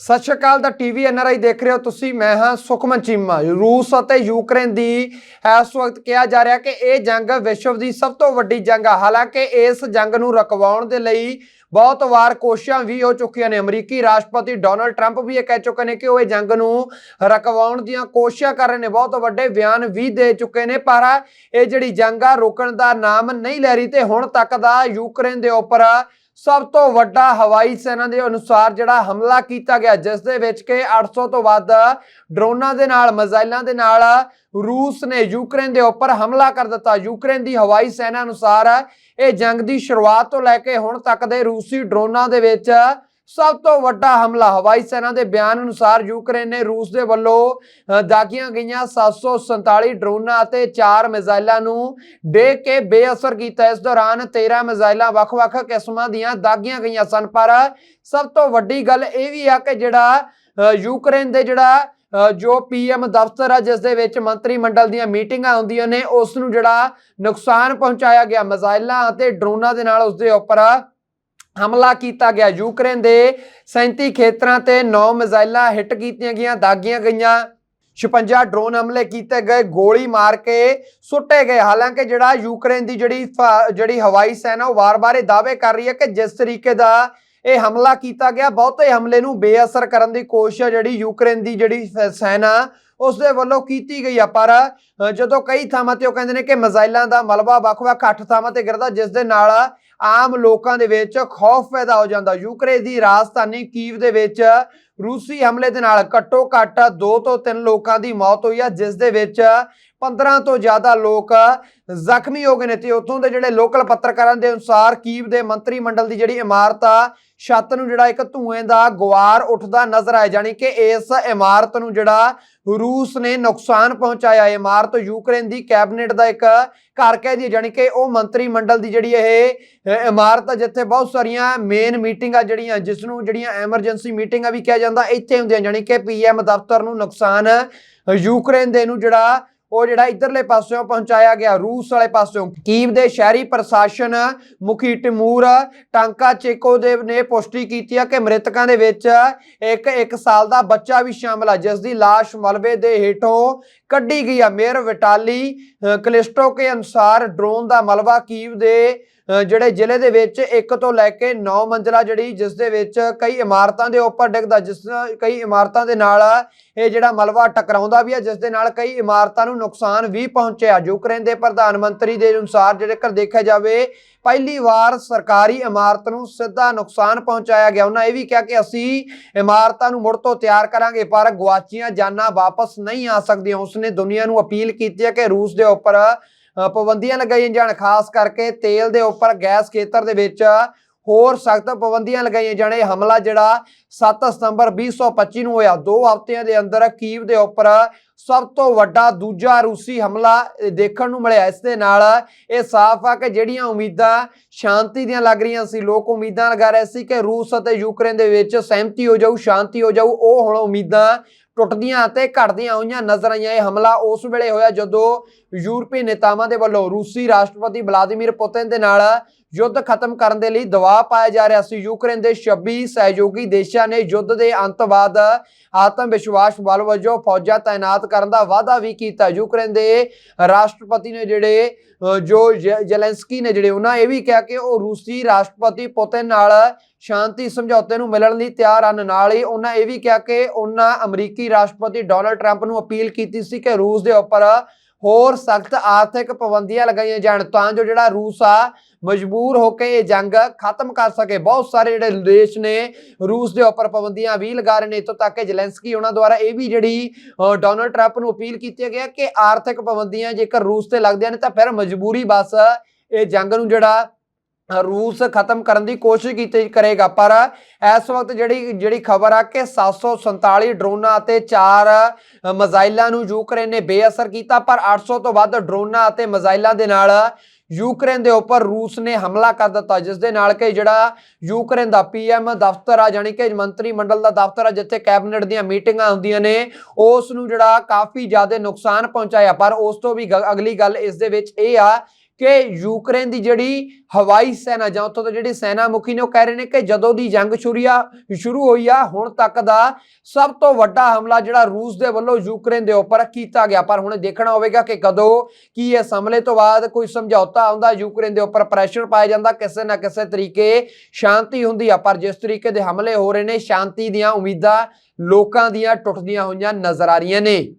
ਸਤਿ ਸ਼੍ਰੀ ਅਕਾਲ ਦਾ TV NRI ਦੇਖ ਰਹੇ ਹੋ ਤੁਸੀਂ, ਮੈਂ ਹਾਂ ਸੁਖਮਨ ਚੀਮਾ। ਰੂਸ ਅਤੇ ਯੂਕਰੇਨ ਦੀ ਇਸ ਵਕਤ ਕਿਹਾ ਜਾ ਰਿਹਾ ਕਿ ਇਹ ਜੰਗ ਵਿਸ਼ਵ ਦੀ ਸਭ ਤੋਂ ਵੱਡੀ ਜੰਗ ਆ। ਹਾਲਾਂਕਿ ਇਸ ਜੰਗ ਨੂੰ ਰਕਵਾਉਣ ਦੇ ਲਈ ਬਹੁਤ ਵਾਰ ਕੋਸ਼ਿਸ਼ਾਂ ਵੀ ਹੋ ਚੁੱਕੀਆਂ ਨੇ। ਅਮਰੀਕੀ ਰਾਸ਼ਟਰਪਤੀ ਡੋਨਲਡ ਟਰੰਪ ਵੀ ਇਹ ਕਹਿ ਚੁੱਕੇ ਨੇ ਕਿ ਉਹ ਇਹ ਜੰਗ ਨੂੰ ਰਕਵਾਉਣ ਦੀਆਂ ਕੋਸ਼ਿਸ਼ਾਂ ਕਰ ਰਹੇ ਨੇ। ਬਹੁਤ ਵੱਡੇ ਬਿਆਨ ਵੀ ਦੇ ਚੁੱਕੇ ਨੇ, ਪਰ ਇਹ ਜਿਹੜੀ ਜੰਗ ਆ, ਰੋਕਣ ਦਾ ਨਾਮ ਨਹੀਂ ਲੈ ਰਹੀ ਤੇ ਹੁਣ ਤੱਕ ਦਾ ਯੂਕਰੇਨ ਦੇ ਉੱਪਰ ਸਭ ਤੋਂ ਵੱਡਾ ਹਵਾਈ ਸੈਨਾ ਦੇ ਅਨੁਸਾਰ ਜਿਹੜਾ ਹਮਲਾ ਕੀਤਾ ਗਿਆ, ਜਿਸ ਦੇ ਵਿੱਚ ਕਿ 800 ਤੋਂ ਵੱਧ ਡਰੋਨਾਂ ਦੇ ਨਾਲ, ਮਿਜ਼ਾਈਲਾਂ ਦੇ ਨਾਲ ਰੂਸ ਨੇ ਯੂਕਰੇਨ ਦੇ ਉੱਪਰ ਹਮਲਾ ਕਰ ਦਿੱਤਾ। ਯੂਕਰੇਨ ਦੀ ਹਵਾਈ ਸੈਨਾ ਅਨੁਸਾਰ ਇਹ ਜੰਗ ਦੀ ਸ਼ੁਰੂਆਤ ਤੋਂ ਲੈ ਕੇ ਹੁਣ ਤੱਕ ਦੇ ਰੂਸੀ ਡਰੋਨਾਂ ਦੇ ਵਿੱਚ ਸਭ ਤੋਂ ਵੱਡਾ ਹਮਲਾ ਹਵਾਈ ਸੈਨਾ ਦੇ ਬਿਆਨ ਅਨੁਸਾਰ ਯੂਕਰੇਨ ਨੇ ਰੂਸ ਦੇ ਵੱਲੋਂ ਦਾਗੀਆਂ ਗਈਆਂ 747 ਡਰੋਨਾਂ ਅਤੇ 4 ਮਿਜ਼ਾਈਲਾਂ ਨੂੰ ਡੇਕ ਕੇ ਬੇਅਸਰ ਕੀਤਾ। ਇਸ ਦੌਰਾਨ 13 ਮਿਜ਼ਾਈਲਾਂ ਵੱਖ-ਵੱਖ ਕਿਸਮਾਂ ਦੀਆਂ ਦਾਗੀਆਂ ਗਈਆਂ ਸਨ। ਪਰ ਸਭ ਤੋਂ ਵੱਡੀ ਗੱਲ ਇਹ ਵੀ ਆ ਕਿ ਜਿਹੜਾ ਅ, ਯੂਕਰੇਨ ਦੇ ਜਿਹੜਾ ਅ, ਜੋ ਪੀਐਮ ਦਫ਼ਤਰ ਆ ਜਿਸ ਦੇ ਵਿੱਚ ਮੰਤਰੀ ਮੰਡਲ ਦੀਆਂ ਮੀਟਿੰਗਾਂ ਹੁੰਦੀਆਂ ਨੇ ਉਸ ਨੂੰ ਜਿਹੜਾ ਨੁਕਸਾਨ ਪਹੁੰਚਾਇਆ ਗਿਆ। ਮਿਜ਼ਾਈਲਾਂ ਅਤੇ ਡਰੋਨਾਂ ਦੇ ਨਾਲ ਉਸ ਦੇ ਉੱਪਰ ਹਮਲਾ ਕੀਤਾ ਗਿਆ। ਯੂਕਰੇਨ ਦੇ 37 ਖੇਤਰਾਂ ਤੇ 9 ਮਿਜ਼ਾਈਲਾਂ ਹਿੱਟ ਕੀਤੀਆਂ ਗਈਆਂ, ਦਾਗੀਆਂ ਗਈਆਂ। 56 ਡਰੋਨ ਹਮਲੇ ਕੀਤੇ ਗਏ, ਗੋਲੀ ਮਾਰ ਕੇ ਸੁੱਟੇ ਗਏ। ਹਾਲਾਂਕਿ ਜਿਹੜਾ ਯੂਕਰੇਨ ਦੀ ਜਿਹੜੀ ਜਿਹੜੀ ਹਵਾਈ ਸੈਨਾ, ਉਹ ਵਾਰ-ਵਾਰ ਇਹ ਦਾਅਵੇ ਕਰ ਰਹੀ ਹੈ ਕਿ ਜਿਸ ਤਰੀਕੇ ਦਾ ਇਹ ਹਮਲਾ ਕੀਤਾ ਗਿਆ, ਬਹੁਤੇ ਹਮਲੇ ਨੂੰ ਬੇਅਸਰ ਕਰਨ ਦੀ ਕੋਸ਼ਿਸ਼ ਜਿਹੜੀ ਯੂਕਰੇਨ ਦੀ ਜਿਹੜੀ ਸੈਨਾ ਉਸ ਦੇ ਵੱਲੋਂ ਕੀਤੀ ਗਈ ਆ, ਪਰ ਜਦੋਂ ਕਈ ਥਾਵਾਂ ਤੇ ਉਹ ਕਹਿੰਦੇ ਨੇ ਕਿ ਮਿਜ਼ਾਈਲਾਂ ਦਾ ਮਲਬਾ ਵੱਖ-ਵੱਖ ਅੱਠ ਥਾਵਾਂ ਤੇ ਗਿਰਦਾ, ਜਿਸ ਦੇ ਨਾਲ ਆਮ ਲੋਕਾਂ ਦੇ ਵਿੱਚ ਖੌਫ ਪੈਦਾ ਹੋ ਜਾਂਦਾ। ਯੂਕਰੇਨ ਦੀ ਰਾਜਧਾਨੀ ਕੀਵ ਦੇ ਵਿੱਚ ਰੂਸੀ ਹਮਲੇ ਦੇ ਨਾਲ ਘੱਟੋ ਘੱਟ 2 ਤੋਂ 3 ਲੋਕਾਂ ਦੀ ਮੌਤ ਹੋਈ ਆ, ਜਿਸ ਦੇ ਵਿੱਚ 15 ਤੋਂ ਜ਼ਿਆਦਾ ਲੋਕ ਜ਼ਖਮੀ ਹੋ ਗਏ ਨੇ। ਤੇ ਉੱਥੋਂ ਦੇ ਜਿਹੜੇ ਲੋਕਲ ਪੱਤਰਕਾਰਾਂ ਦੇ ਅਨੁਸਾਰ ਕੀਵ ਦੇ ਮੰਤਰੀ ਮੰਡਲ ਦੀ ਜਿਹੜੀ ਇਮਾਰਤ ਆ ਛੱਤ ਨੂੰ ਜਿਹੜਾ ਇੱਕ ਧੂਏ ਦਾ ਗੁਆਰ ਉੱਠਦਾ ਨਜ਼ਰ ਆਇਆ ਜਾਨੀ ਕਿ ਇਸ ਇਮਾਰਤ ਨੂੰ ਜਿਹੜਾ ਰੂਸ ਨੇ ਨੁਕਸਾਨ ਪਹੁੰਚਾਇਆ। ਇਮਾਰਤ ਯੂਕਰੇਨ ਦੀ ਕੈਬਨਿਟ ਦਾ ਇੱਕ ਘਰ ਕਹਿ ਦਈਏ ਜਾਨੀ ਕਿ ਉਹ ਮੰਤਰੀ ਮੰਡਲ ਦੀ ਜਿਹੜੀ ਇਹ ਇਮਾਰਤ ਆ, ਜਿੱਥੇ ਬਹੁਤ ਸਾਰੀਆਂ ਮੇਨ ਮੀਟਿੰਗਾਂ ਜਿਹੜੀਆਂ ਜਿਸ ਨੂੰ ਜਿਹੜੀਆਂ ਐਮਰਜੈਂਸੀ ਮੀਟਿੰਗਾਂ ਵੀ ਕਿਹਾ ਜਾਂਦਾ, ਇੱਥੇ ਹੁੰਦੀਆਂ ਜਾਨੀ ਕਿ ਪੀਐਮ ਦਫ਼ਤਰ ਨੂੰ ਨੁਕਸਾਨ, ਯੂਕਰੇਨ ਦੇ ਨੂੰ ਜਿਹੜਾ ਉਹ ਜਿਹੜਾ ਇਧਰਲੇ ਪਾਸਿਓਂ ਪਹੁੰਚਾਇਆ ਗਿਆ, ਰੂਸ ਵਾਲੇ ਪਾਸਿਓਂ। ਕੀਵ ਦੇ ਸ਼ਹਿਰੀ ਪ੍ਰਸ਼ਾਸਨ, ਮੁਖੀ ਟਿਮੂਰ, ਟਾਂਕਾ ਚੇਕੋ ਚੇਕੋਦੇਵ ਨੇ ਪੁਸ਼ਟੀ ਕੀਤੀ ਹੈ ਕਿ ਮ੍ਰਿਤਕਾਂ ਦੇ ਵਿੱਚ ਇੱਕ 1 ਸਾਲ ਦਾ ਬੱਚਾ ਵੀ ਸ਼ਾਮਲ ਹੈ ਜਿਸ ਦੀ ਲਾਸ਼ ਮਲਬੇ ਦੇ ਹੇਠੋਂ ਕੱਢੀ ਗਈ ਹੈ ਮੇਅਰ ਵਿਟਾਲੀ ਕਲਿਸਟੋ ਕੇ ਅਨੁਸਾਰ ਡਰੋਨ ਦਾ ਮਲਬਾ ਕੀਵ ਦੇ ਜਿਹੜੇ ਜ਼ਿਲ੍ਹੇ ਦੇ ਵਿੱਚ ਇੱਕ ਤੋਂ ਲੈ ਕੇ 9 ਮੰਜ਼ਲਾ ਜਿਹੜੀ ਜਿਸ ਦੇ ਵਿੱਚ ਕਈ ਇਮਾਰਤਾਂ ਦੇ ਉੱਪਰ ਡਿੱਗਦਾ ਜਿਸ ਕਈ ਇਮਾਰਤਾਂ ਦੇ ਨਾਲ ਇਹ ਜਿਹੜਾ ਮਲਬਾ ਟਕਰਾਉਂਦਾ ਵੀ ਹੈ ਜਿਸ ਦੇ ਨਾਲ ਕਈ ਇਮਾਰਤਾਂ ਨੂੰ ਨੁਕਸਾਨ ਵੀ ਪਹੁੰਚਿਆ। ਯੂਕਰੇਨ ਦੇ ਪ੍ਰਧਾਨ ਮੰਤਰੀ ਦੇ ਅਨੁਸਾਰ ਜੇਕਰ ਦੇਖਿਆ ਜਾਵੇ, ਪਹਿਲੀ ਵਾਰ ਸਰਕਾਰੀ ਇਮਾਰਤ ਨੂੰ ਸਿੱਧਾ ਨੁਕਸਾਨ ਪਹੁੰਚਾਇਆ ਗਿਆ। ਉਹਨਾਂ ਇਹ ਵੀ ਕਿਹਾ ਕਿ ਅਸੀਂ ਇਮਾਰਤਾਂ ਨੂੰ ਮੁੜ ਤੋਂ ਤਿਆਰ ਕਰਾਂਗੇ, ਪਰ ਗਵਾਚੀਆਂ ਜਾਨਾਂ ਵਾਪਸ ਨਹੀਂ ਆ ਸਕਦੀਆਂ। ਉਸਨੇ ਦੁਨੀਆ ਨੂੰ ਅਪੀਲ ਕੀਤੀ ਹੈ ਕਿ ਰੂਸ ਦੇ ਉੱਪਰ ਪਾਬੰਦੀਆਂ ਲਗਾਈਆਂ ਜਾਣ, ਖਾਸ ਕਰਕੇ ਤੇਲ ਦੇ ਉੱਪਰ, ਗੈਸ ਖੇਤਰ ਦੇ ਵਿੱਚ ਹੋਰ ਸਖਤ ਪਾਬੰਦੀਆਂ ਲਗਾਈਆਂ ਜਾਣ। ਇਹ ਹਮਲਾ ਜਿਹੜਾ 7 ਸਤੰਬਰ 2025 ਨੂੰ ਹੋਇਆ। ਦੋ ਹਫ਼ਤਿਆਂ ਦੇ ਅੰਦਰ ਕੀਵ ਦੇ ਉੱਪਰ ਸਭ ਤੋਂ ਵੱਡਾ ਦੂਜਾ ਰੂਸੀ ਹਮਲਾ ਦੇਖਣ ਨੂੰ ਮਿਲਿਆ। ਇਸ ਦੇ ਨਾਲ ਇਹ ਸਾਫ਼ ਆ ਕਿ ਜਿਹੜੀਆਂ ਉਮੀਦਾਂ ਸ਼ਾਂਤੀ ਦੀਆਂ ਲੱਗ ਰਹੀਆਂ ਸੀ, ਲੋਕ ਉਮੀਦਾਂ ਲਗਾ ਰਹੇ ਸੀ ਕਿ ਰੂਸ ਅਤੇ ਯੂਕਰੇਨ ਦੇ ਵਿੱਚ ਸਹਿਮਤੀ ਹੋ ਜਾਊ, ਸ਼ਾਂਤੀ ਹੋ ਜਾਊ, ਉਹ ਹੁਣ ਉਮੀਦਾਂ ਟੁੱਟਦੀਆਂ ਅਤੇ ਘਟਦੀਆਂ ਹੋਈਆਂ ਨਜ਼ਰ ਆਈਆਂ। ਇਹ ਹਮਲਾ ਉਸ ਵੇਲੇ ਹੋਇਆ ਜਦੋਂ ਯੂਰਪੀ ਨੇਤਾਵਾਂ ਦੇ ਵੱਲੋਂ ਰੂਸੀ ਰਾਸ਼ਟਰਪਤੀ ਵਲਾਦੀਮੀਰ ਪੁਤਿਨ ਦੇ ਨਾਲ ਯੁੱਧ ਖਤਮ ਕਰਨ ਦੇ ਲਈ ਦਬਾਅ ਪਾਇਆ ਜਾ ਰਿਹਾ ਸੀ। ਯੂਕਰੇਨ ਦੇ 26 ਸਹਿਯੋਗੀ ਦੇਸ਼ਾਂ ਨੇ ਯੁੱਧ ਦੇ ਅੰਤ ਬਾਅਦ ਆਤਮ ਵਿਸ਼ਵਾਸ ਬਲ ਵਜੋਂ ਫੌਜਾਂ, ਤਾਇਨਾਤ ਕਰਨ ਦਾ ਵਾਅਦਾ ਵੀ ਕੀਤਾ। ਯੂਕਰੇਨ ਦੇ ਰਾਸ਼ਟਰਪਤੀ ਨੇ ਜਿਹੜੇ ਜੋ, ਜ਼ੈਲੈਂਸਕੀ ਨੇ ਜਿਹੜੇ, ਉਹਨਾਂ ਇਹ ਵੀ ਕਿਹਾ ਕਿ ਉਹ ਰੂਸੀ ਰਾਸ਼ਟਰਪਤੀ ਪੁਤਿਨ ਨਾਲ ਸ਼ਾਂਤੀ ਸਮਝੌਤੇ ਨੂੰ ਮਿਲਣ ਲਈ ਤਿਆਰ ਹਨ। ਨਾਲ ਹੀ ਉਹਨਾਂ ਇਹ ਵੀ ਕਿਹਾ ਕਿ ਉਹਨਾਂ ਅਮਰੀਕੀ ਰਾਸ਼ਟਰਪਤੀ ਡੋਨਲਡ ਟਰੰਪ ਨੂੰ ਅਪੀਲ ਕੀਤੀ ਸੀ ਕਿ ਰੂਸ ਦੇ ਉੱਪਰ ਹੋਰ ਸਖਤ ਆਰਥਿਕ ਪਾਬੰਦੀਆਂ ਲਗਾਈਆਂ ਜਾਣ, ਤਾਂ ਜੋ ਜਿਹੜਾ ਰੂਸ ਆ ਮਜਬੂਰ ਹੋ ਕੇ ਇਹ ਜੰਗ ਖਤਮ ਕਰ ਸਕੇ। ਬਹੁਤ ਸਾਰੇ ਜਿਹੜੇ ਦੇਸ਼ ਨੇ ਰੂਸ ਦੇ ਉੱਪਰ ਪਾਬੰਦੀਆਂ ਵੀ ਲਗਾ ਰਹੇ ਨੇ। ਇੱਥੋਂ ਤੱਕ ਕਿ ਜ਼ੈਲੈਂਸਕੀ ਉਹਨਾਂ ਦੁਆਰਾ ਇਹ ਵੀ ਜਿਹੜੀ ਡੋਨਲਡ ਟਰੰਪ ਨੂੰ ਅਪੀਲ ਕੀਤੀ ਗਿਆ ਕਿ ਆਰਥਿਕ ਪਾਬੰਦੀਆਂ ਜੇਕਰ ਰੂਸ ਤੇ ਲੱਗਦੀਆਂ ਨੇ ਤਾਂ ਫਿਰ ਮਜਬੂਰੀ ਬਸ ਇਹ ਜੰਗ ਨੂੰ ਜਿਹੜਾ ਰੂਸ ਖਤਮ ਕਰਨ ਦੀ ਕੋਸ਼ਿਸ਼ ਕੀਤੀ ਕਰੇਗਾ। ਪਰ ਇਸ ਵਕਤ ਜਿਹੜੀ ਜਿਹੜੀ ਖਬਰ ਆ ਕਿ 747 ਡਰੋਨਾਂ ਅਤੇ 4 ਮਿਜ਼ਾਈਲਾਂ ਨੂੰ ਯੂਕਰੇਨ ਨੇ। ਬੇਅਸਰ ਕੀਤਾ, ਪਰ 800 ਤੋਂ ਵੱਧ ਡਰੋਨਾਂ ਅਤੇ ਮਿਜ਼ਾਈਲਾਂ ਦੇ ਨਾਲ ਯੂਕਰੇਨ ਦੇ ਉੱਪਰ ਰੂਸ ਨੇ ਹਮਲਾ ਕਰ ਦਿੱਤਾ, ਜਿਸ ਦੇ ਨਾਲ ਕਿ ਜਿਹੜਾ ਯੂਕਰੇਨ ਦਾ ਪੀਐਮ ਦਫ਼ਤਰ ਆ ਜਾਨੀ ਕਿ ਮੰਤਰੀ ਮੰਡਲ ਦਾ ਦਫ਼ਤਰ ਆ, ਜਿੱਥੇ ਕੈਬਨਿਟ ਦੀਆਂ ਮੀਟਿੰਗਾਂ ਹੁੰਦੀਆਂ ਨੇ, ਉਸ ਨੂੰ ਜਿਹੜਾ ਕਾਫੀ ਜ਼ਿਆਦਾ ਨੁਕਸਾਨ ਪਹੁੰਚਾਇਆ। ਪਰ ਉਸ ਤੋਂ ਵੀ ਗ- ਅਗਲੀ ਗੱਲ ਇਸ ਦੇ ਵਿੱਚ ਇਹ ਆ ਕਿ ਯੂਕਰੇਨ ਦੀ ਜਿਹੜੀ ਹਵਾਈ ਸੈਨਾ ਜਾਂ ਉੱਥੋਂ ਦੇ ਜਿਹੜੇ ਸੈਨਾ ਮੁਖੀ ਨੇ ਉਹ ਕਹਿ ਰਹੇ ਨੇ ਕਿ ਜਦੋਂ ਦੀ ਜੰਗ ਸ਼ੁਰੀਆ ਸ਼ੁਰੂ ਹੋਈ ਆ, ਹੁਣ ਤੱਕ ਦਾ ਸਭ ਤੋਂ ਵੱਡਾ ਹਮਲਾ ਜਿਹੜਾ ਰੂਸ ਦੇ ਵੱਲੋਂ ਯੂਕਰੇਨ ਦੇ ਉੱਪਰ ਕੀਤਾ ਗਿਆ। ਪਰ ਹੁਣ ਦੇਖਣਾ ਹੋਵੇਗਾ ਕਿ ਕਦੋਂ ਕੀ ਇਸ ਹਮਲੇ ਤੋਂ ਬਾਅਦ ਕੋਈ ਸਮਝੌਤਾ ਆਉਂਦਾ ਯੂਕਰੇਨ ਦੇ ਉੱਪਰ ਪ੍ਰੈਸ਼ਰ ਪਾਇਆ ਜਾਂਦਾ, ਕਿਸੇ ਨਾ ਕਿਸੇ ਤਰੀਕੇ ਸ਼ਾਂਤੀ ਹੁੰਦੀ ਆ। ਪਰ ਜਿਸ ਤਰੀਕੇ ਦੇ ਹਮਲੇ ਹੋ ਰਹੇ ਨੇ, ਸ਼ਾਂਤੀ ਦੀਆਂ ਉਮੀਦਾਂ ਲੋਕਾਂ ਦੀਆਂ ਟੁੱਟਦੀਆਂ ਹੋਈਆਂ ਨਜ਼ਰ ਆ ਰਹੀਆਂ ਨੇ।